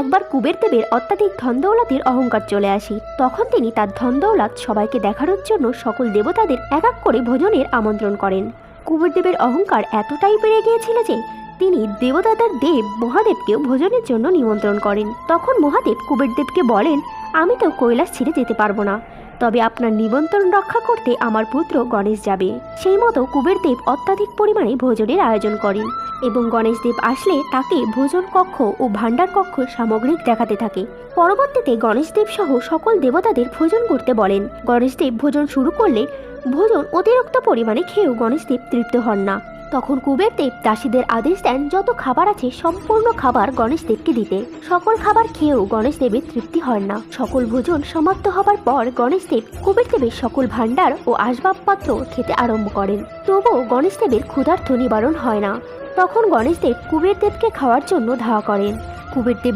একবার কুবের দেবের অত্যাধিক ধনদৌলাতের অহংকার চলে আসে। তখন তিনি তার ধনদৌলাত সবাইকে দেখানোর জন্য সকল দেবতাদের এক এক করে ভোজনের আমন্ত্রণ করেন। কুবেরদেবের অহংকার এতটাই বেড়ে গিয়েছিল যে, তিনি দেবতাদের দেব মহাদেবকেও ভোজনের জন্য নিমন্ত্রণ করেন। তখন মহাদেব কুবেরদেবকে বলেন আমি তো কৈলাস ছেড়ে যেতে পারব না। তবে আপনার নিমন্ত্রণ রক্ষা করতে আমার পুত্র গণেশ যাবে। সেই মতো কুবেরদেব অত্যাধিক পরিমাণে ভোজনের আয়োজন করেন এবং গণেশদেব আসলে তাকে ভোজন কক্ষ ও ভাণ্ডার কক্ষ সামগ্রিক দেখাতে থাকে। পরবর্তীতে গণেশদেব সহ সকল দেবতাদের ভোজন করতে বলেন। গণেশদেব ভোজন শুরু করলে ভোজন অতিরিক্ত পরিমাণে খেয়েও গণেশদেব তৃপ্ত হন না। তখন কুবের দেব দাসীদের আদেশ দেন যত খাবার আছে সম্পূর্ণ খাবার গণেশ দেবকে দিতে। সকল খাবার খেয়েও গণেশ দেবের তৃপ্তি হয় না। সকল ভোজন সমাপ্ত হবার পর গণেশ দেব কুবের দেবের সকল ভাণ্ডার ও আসবাবপত্র খেতে আরম্ভ করেন। তবুও গণেশ দেবের ক্ষুধার্থ নিবারণ হয় না। তখন গণেশ দেব কুবের দেবকে খাওয়ার জন্য ধাওয়া করেন। কুবেরদেব